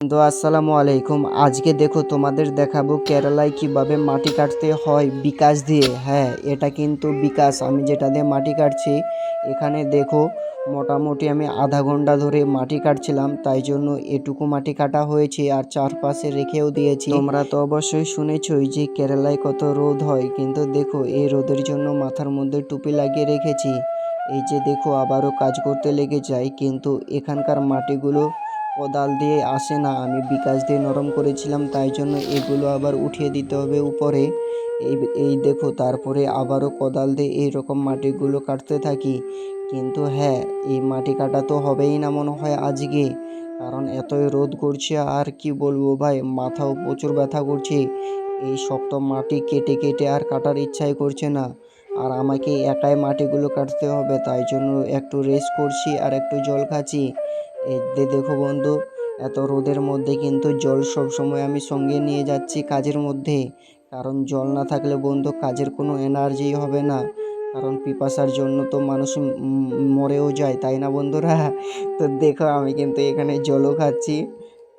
তো আসসালামু আলাইকুম। আজকে দেখো তোমাদের দেখাবো কেরালায় কীভাবে মাটি কাটতে হয় বিকাশ দিয়ে। হ্যাঁ এটা কিন্তু বিকাশ। আমি যেটা দিয়ে মাটি কাটছি, এখানে দেখো মোটামুটি আমি আধা ঘণ্টা ধরে মাটি কাটছিলাম, তাই জন্য এটুকু মাটি কাটা হয়েছে আর চারপাশে রেখেও দিয়েছি। তোমরা তো অবশ্যই শুনেছই যে কেরালায় কত রোদ হয়, কিন্তু দেখো এই রোদের জন্য মাথার মধ্যে টুপি লাগিয়ে রেখেছি। এই যে দেখো, আবারও কাজ করতে লেগে যাই কিন্তু এখানকার মাটিগুলো কোদাল দিয়ে আসে না। আমি বিকাশ দিয়ে নরম করেছিলাম, তাই জন্য এগুলো আবার উঠিয়ে দিতে হবে উপরে। এই এই দেখো, তারপরে আবারও কোদাল দিয়ে এই রকম মাটিগুলো কাটতে থাকি। কিন্তু হ্যাঁ এই মাটি কাটা তো হবেই না মনে হয় আজকে। কারণ এতই রোদ করছে, আর কি বলব ভাই, মাথাও প্রচুর ব্যথা করছে। এই শক্ত মাটি কেটে কেটে আর কাটার ইচ্ছাই করছে না। আর আমাকে একাই মাটিগুলো কাটতে হবে, তাই জন্য একটু রেস্ট করছি আর একটু জল খাচ্ছি। দেখো বন্ধু, এত রোদের মধ্যে কিন্তু জল সব সময় আমি সঙ্গে নিয়ে যাচ্ছি কাজের মধ্যে। কারণ জল না থাকলে বন্ধু কাজের কোনো এনার্জি হবে না। কারণ পিপাসার জন্য তো মানুষ মরেও যায়, তাই না বন্ধুরা? তো দেখো, আমি কিন্তু এখানে জলও খাচ্ছি।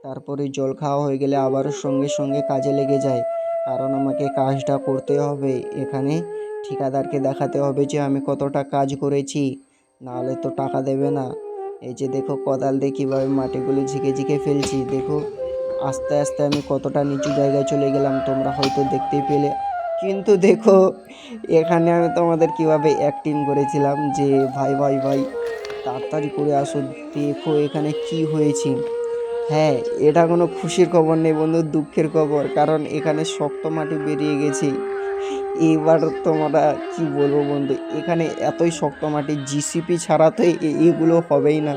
তারপরে জল খাওয়া হয়ে গেলে আবারও সঙ্গে সঙ্গে কাজে লেগে যায়। কারণ আমাকে কাজটা করতে হবে। এখানে ঠিকাদারকে দেখাতে হবে যে আমি কতটা কাজ করেছি। নাহলে তো টাকা দেবে না। এই যে দেখো কোদাল দিয়ে কীভাবে মাটিগুলো ঝিকে ঝিকে ফেলছি, দেখো। আস্তে আস্তে আমি কতটা নিচু জায়গায় চলে গেলাম, তোমরা হয়তো দেখতেই পেলে। কিন্তু দেখো, এখানে আমি তোমাদের কীভাবে অ্যাক্টিং করেছিলাম যে ভাই ভাই ভাই, তাড়াতাড়ি করে আসো, দেখো এখানে কি হয়েছে। হ্যাঁ এটা কোনো খুশির খবর নেই বন্ধু, দুঃখের খবর, কারণ এখানে শক্ত মাটি বেরিয়ে গেছে। এবার তোমরা কি বলব বন্ধু? এখানে এতই শক্ত মাটি জিসিপি ছাড়া তো এগুলো হবেই না।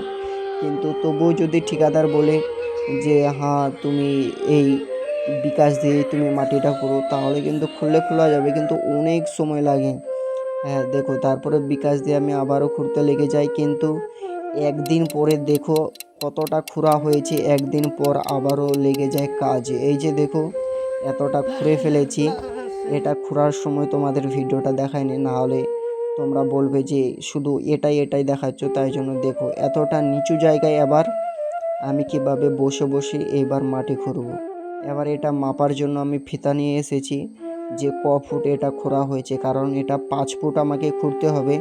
কিন্তু তবুও যদি ঠিকাদার বলে যে হ্যাঁ তুমি এই বিকাশ দিয়ে তুমি মাটিটা করো, তাহলে কিন্তু খুললে খোলা যাবে। কিন্তু অনেক সময় লাগে। হ্যাঁ দেখো, তারপরে বিকাশ দিয়ে আমি আবারও খুঁড়তে লেগে যাই। কিন্তু একদিন পরে দেখো কতটা খুঁড়া হয়েছে, একদিন পর আবারও লেগে যায় কাজ। এই যে দেখো, এতটা খুঁড়ে ফেলেছি। এটা খোঁড়ার সময় তোমাদের ভিডিওটা দেখায়নি না হলে তোমরা বলবে যে শুধু এটাই এটাই দেখাচ্ছ, তাই জন্য দেখো এতটা নিচু জায়গায় আবার আমি কীভাবে বসে বসে এবার মাটি খুঁড়ব। এবার এটা মাপার জন্য আমি ফিতা নিয়ে এসেছি যে ক ফুট এটা খোঁড়া হয়েছে, কারণ এটা পাঁচ ফুট আমাকে খুঁড়তে হবে।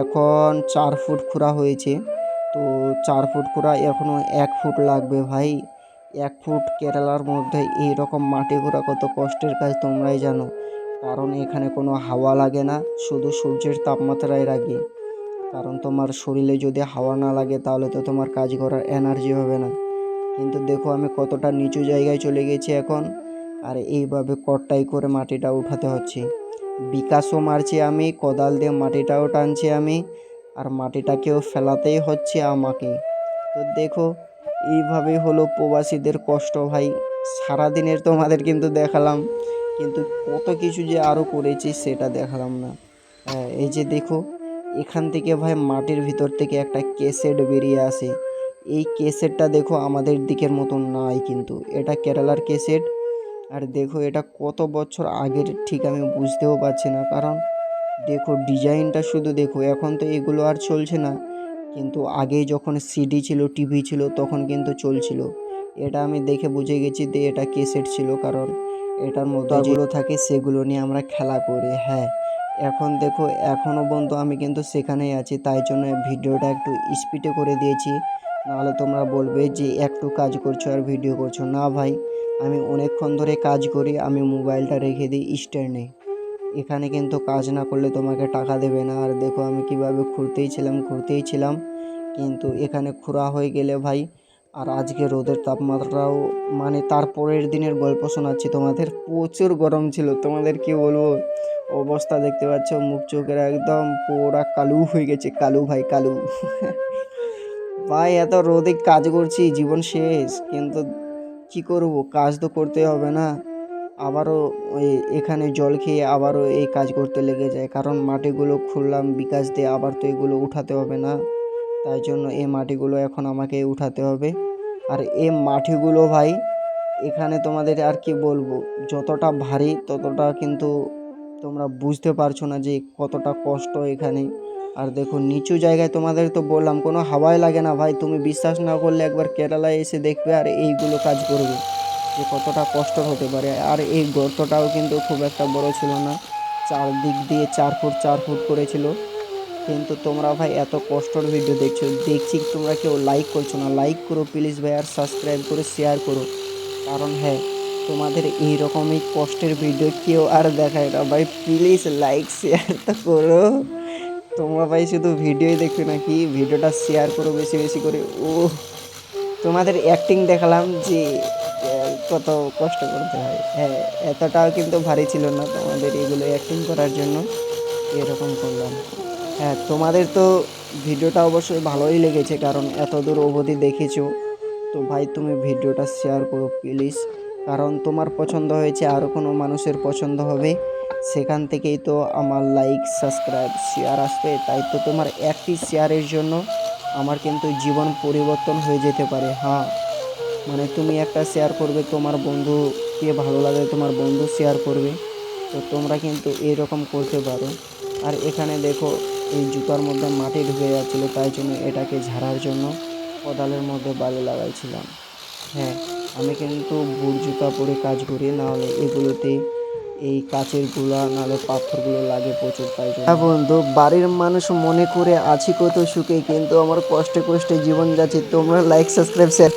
এখন চার ফুট খোঁড়া হয়েছে, তো চার ফুট খোঁড়া এখনও এক ফুট লাগবে ভাই। এক ফুট কেরালার মধ্যে এই রকম মাটি ঘোরা কত কষ্টের কাজ তোমরাই জানো। কারণ এখানে কোনো হাওয়া লাগে না, শুধু সূর্যের তাপমাত্রায় লাগে কারণ তোমার শরীরে যদি হাওয়া না লাগে, তাহলে তো তোমার কাজ করার এনার্জি হবে না। কিন্তু দেখো আমি কতটা নিচু জায়গায় চলে গেছি এখন, আর এইভাবে কট্টাই করে মাটিটা উঠাতে হচ্ছে। বিকাশও মারছি আমি, কোদাল দিয়ে মাটিটাও টানছি আমি, আর মাটিটাকেও ফেলাতেই হচ্ছে আমাকে। তো দেখো এইভাবেই হলো প্রবাসীদের কষ্ট ভাই। সারাদিনের তোমাদের কিন্তু দেখালাম, কিন্তু কত কিছু যে আরও করেছি সেটা দেখালাম না। হ্যাঁ এই যে দেখো, এখান থেকে ভাই মাটির ভিতর থেকে একটা কেসেট বেরিয়ে আসে। এই কেসেটটা দেখো আমাদের দিকের মতন নাই কিন্তু। এটা কেরালার কেসেট আর দেখো এটা কত বছর আগের ঠিক আমি বুঝতেও পারছি না, কারণ দেখো ডিজাইনটা শুধু দেখো, এখন তো এগুলো আর চলছে না। কিন্তু আগে যখন সিডি ছিল টিভি ছিল তখন কিন্তু চলছিল। এটা আমি দেখে বুঝে গেছি যে এটা কেসেট ছিল কারণ এটার মধ্যে যেগুলো থাকে সেগুলো নিয়ে আমরা খেলা করি হ্যাঁ। এখন দেখো এখনও পর্যন্ত আমি কিন্তু সেখানেই আছি তাই জন্য ভিডিওটা একটু স্পিডে করে দিয়েছি। নাহলে তোমরা বলবে যে একটু কাজ করছ আর ভিডিও করছ। না ভাই আমি অনেকক্ষণ ধরে কাজ করি আমি মোবাইলটা রেখে দিই স্ট্যান্ডে এখানে কিন্তু কাজ না করলে তোমাকে টাকা দেবে না। আর দেখো আমি কীভাবে ঘুরতেই ছিলাম ঘুরতেই ছিলাম। কিন্তু এখানে খোঁড়া হয়ে গেলে ভাই, আর আজকে রোদের তাপমাত্রাও মানে তারপরের দিনের গল্প শোনাচ্ছি তোমাদের। প্রচুর গরম ছিল, তোমাদের কি বলব? অবস্থা দেখতে পাচ্ছ, মুখ চোখের একদম পুরা কালু হয়ে গেছে। কালু ভাই কালু। ভাই, এত রোদে কাজ করছি, জীবন শেষ। কিন্তু কি করব? কাজ তো করতে হবে না। আবারও এখানে জল খেয়ে আবারও এই কাজ করতে লেগে যায়। কারণ মাটিগুলো খুললাম বিকাশ দিয়ে আবার তো এগুলো উঠাতে হবে না। তাই জন্য এই মাটিগুলো এখন আমাকে উঠাতে হবে। আর এই মাটিগুলো ভাই, এখানে তোমাদের আর কি বলব? যতটা ভারী ততটা কিন্তু তোমরা বুঝতে পারছ না যে কতটা কষ্ট এখানে। আর দেখো, নিচু জায়গায় তোমাদের তো বললাম, কোনো হাওয়াই লাগে না ভাই। তুমি বিশ্বাস না করলে একবার কেরালায় এসে দেখবে আর এইগুলো কাজ করবে। যে কতটা কষ্ট হতে পারে। আর এই গর্তটাও কিন্তু খুব একটা বড় ছিল না। চারদিক দিয়ে চার ফুট চার ফুট করেছিল কিন্তু তোমরা ভাই এত কষ্টর ভিডিও দেখছ। দেখছি তোমরা কেউ লাইক করছ না। লাইক করো প্লিজ ভাই আর সাবস্ক্রাইব করে শেয়ার করো। কারণ হ্যাঁ তোমাদের এই রকমই কষ্টের ভিডিও কেউ আর দেখায় না। ভাই প্লিজ লাইক শেয়ার তো করো। তোমরা ভাই শুধু ভিডিওই দেখবে নাকি ভিডিওটা শেয়ার করো বেশি বেশি করে। ও তোমাদের অ্যাক্টিং দেখালাম যে কত কষ্ট করতে হয়। হ্যাঁ এতটাও কিন্তু ভারী ছিল না তোমাদের এগুলো অ্যাক্টিং করার জন্য। এরকম করলাম। হ্যাঁ তোমাদের তো ভিডিওটা অবশ্যই ভালোই লেগেছে, কারণ এত দূর অবধি দেখেছ। তো ভাই, তুমি ভিডিওটা শেয়ার করো প্লিজ কারণ তোমার পছন্দ হয়েছে আরও কোনো মানুষের পছন্দ হবে, সেখান থেকেই তো আমার লাইক সাবস্ক্রাইব শেয়ার আসবে। তাই তো তোমার একটি শেয়ারের জন্য আমার কিন্তু জীবন পরিবর্তন হয়ে যেতে পারে। হ্যাঁ। মানে তুমি একটা শেয়ার করবে, তোমার বন্ধুকে ভালো লাগে, তোমার বন্ধু শেয়ার করবে। তো তোমরা কিন্তু এরকম করতে পারো। আর এখানে দেখো, এই জুতার মধ্যে মাটি ঢুকে যাচ্ছিল, তাই জন্য এটাকে ঝাড়ার জন্য কোদালের মধ্যে বালি লাগাইছিলাম। হ্যাঁ আমি কিন্তু বুট জুতা পরে কাজ করি, নাহলে এগুলোতে এই কাচেরগুলা, নাহলে পাথরগুলো লাগে প্রচুর, তাই হ্যাঁ বন্ধু, বাড়ির মানুষ মনে করে আছি কত সুখে, কিন্তু আমার কষ্টে কষ্টে জীবন যাচ্ছে। তোমরা লাইক সাবস্ক্রাইব শেয়ার